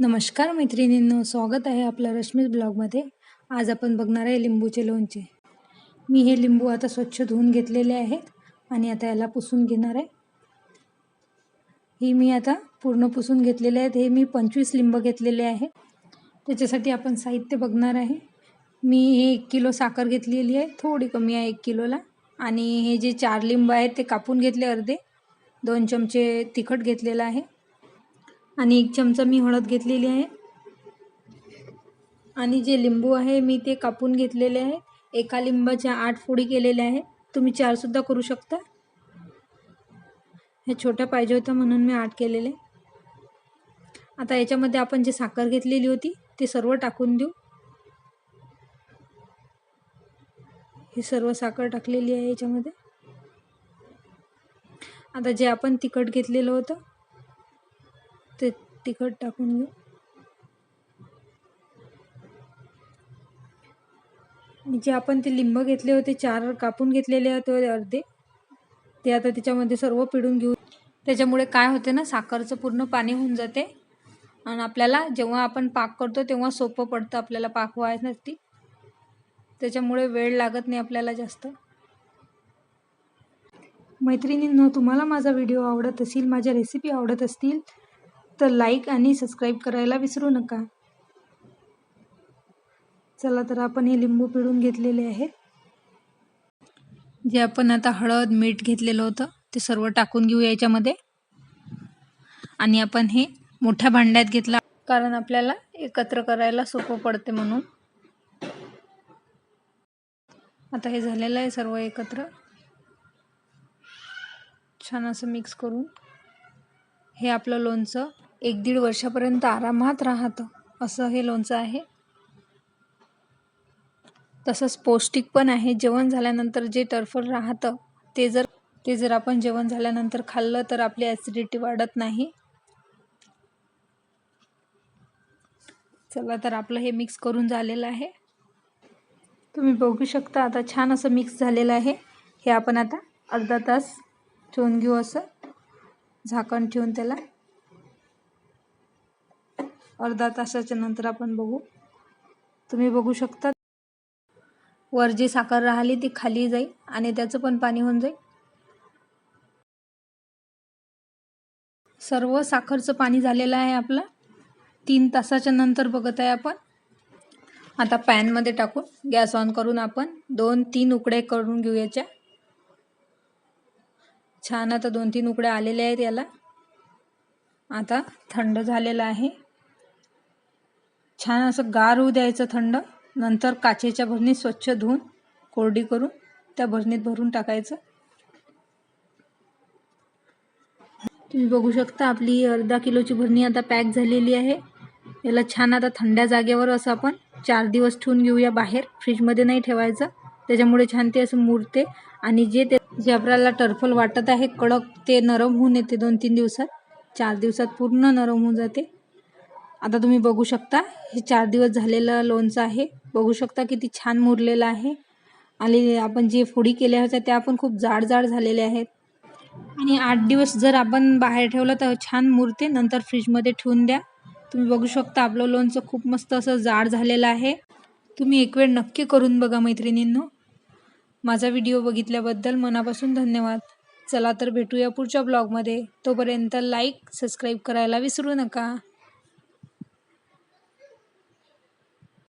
नमस्कार मैत्रिणींनो स्वागत आहे आपलं रश्मीज ब्लॉगमध्ये. आज आपण बघणार आहे लिंबूचे लोणचे. मी हे लिंबू आता स्वच्छ धुवून घेतलेले आहेत आणि आता याला पुसून घेणार आहे. ही मी आता पूर्ण पुसून घेतलेले आहेत. हे मी पंचवीस लिंब घेतलेले आहे. त्याच्यासाठी आपण साहित्य बघणार आहे. मी हे एक किलो साखर घेतलेली आहे. थोडी कमी आहे एक किलोला. आणि हे जे चार लिंब आहेत ते कापून घेतले अर्धे. दोन चमचे तिखट घेतलेलं आहे. आणि एक चमचा मी हळद घेतलेली आहे. आणि जे लिंबू आहे मी ते कापून घेतलेले आहे. एका लिंबाच्या आठ फोडी केलेल्या आहे तुम्ही चारसुद्धा करू शकता. हे छोट्या पाहिजे होत्या म्हणून मी आठ केलेले. आता याच्यामध्ये आपण जे साखर घेतलेली होती ते सर्व टाकून देऊ. ही सर्व साखर टाकलेली आहे याच्यामध्ये. आता जे आपण तिखट घेतलेलं होतं ते तिखट टाकून घेऊ. जे आपण ते लिंब घेतले होते चार कापून घेतलेले होते अर्धे ते आता त्याच्यामध्ये सर्व पिळून घेऊ. त्याच्यामुळे काय होते ना साखरचं पूर्ण पाणी होऊन जाते. आणि आपल्याला जेव्हा आपण पाक करतो तेव्हा सोपं पडतं आपल्याला पाक व्हायसाठी त्याच्यामुळे वेळ लागत नाही आपल्याला जास्त. मैत्रिणींनो तुम्हाला माझा व्हिडिओ आवडत असेल माझ्या रेसिपी आवडत असतील तर लाईक आणि सबस्क्राईब करायला विसरू नका. चला तर आपण हे लिंबू पिळून घेतलेले आहे जे आपण आता हळद मीठ घेतलेलं होतं ते सर्व टाकून घेऊ याच्यामध्ये. आणि आपण हे मोठ्या भांड्यात घेतला. कारण आपल्याला एकत्र करायला सोपं पडते म्हणून. आता हे झालेलं आहे सर्व एकत्र. छान असं मिक्स करून. हे आपलं लोणचं. एक दीड वर्षापर्यंत आरामात राहतं असं हे लोणचं आहे. तसंच पौष्टिक पण आहे. जेवण झाल्यानंतर जे टर्फल राहतं ते जर ते जर आपण जेवण झाल्यानंतर खाल्लं तर आपली ॲसिडिटी वाढत नाही. चला तर आपलं हे मिक्स करून झालेलं आहे. तुम्ही बघू शकता आता छान असं मिक्स झालेलं आहे. हे आपण आता अर्धा तास ठेवून घेऊ असं. झाकण ठेवून त्याला. अर्धा तासाच्या नंतर आपण बघू. तुम्ही बघू शकता. वर जी साखर राहिली ती खाली जाईल आणि त्याचं पण पाणी होऊन जाईल. सर्व साखरचं पाणी झालेलं आहे आपलं. तीन तासाच्या नंतर बघत आहे आपण. आता पॅनमध्ये टाकून गॅस ऑन करून आपण दोन तीन उकडे करून घेऊ याच्या छान आता दोन तीन उकडे आलेले आहेत याला. आता थंड झालेलं आहे. छान असं गार होऊ द्यायचं थंड. नंतर काचेच्या भरणीत स्वच्छ धुवून कोरडी करून त्या भरणीत भरून टाकायचं. तुम्ही बघू शकता आपली अर्धा किलोची भरणी आता पॅक झालेली आहे. याला छान आता थंड्या जागेवर असं आपण चार दिवस ठेवून घेऊया बाहेर. फ्रीजमध्ये नाही ठेवायचं. त्याच्यामुळे छान ते असं मुरते आणि जे ते जे आपल्याला टर्फल वाटत आहे कडक ते नरम होऊन येते दोन तीन दिवसात. चार दिवसात पूर्ण नरम होऊन जाते. आता तुम्ही बघू शकता हे चार दिवस झालेलं लोणचं आहे. बघू शकता किती छान मुरलेलं आहे. आणि आपण जे फोडी केल्या होत्या त्या पण खूप जाड जाड झालेल्या आहेत. आणि आठ दिवस जर आपण बाहेर ठेवलं तर छान मुरते. नंतर फ्रीजमध्ये ठेवून द्या. तुम्ही बघू शकता आपलं लोणचं खूप मस्त असं जाड झालेलं आहे. तुम्ही एक वेळ नक्की करून बघा मैत्रिणींनो. माझा व्हिडिओ बघितल्याबद्दल मनापासून धन्यवाद. चला तर भेटूया पुढच्या ब्लॉगमध्ये. तोपर्यंत लाईक सबस्क्राईब करायला विसरू नका.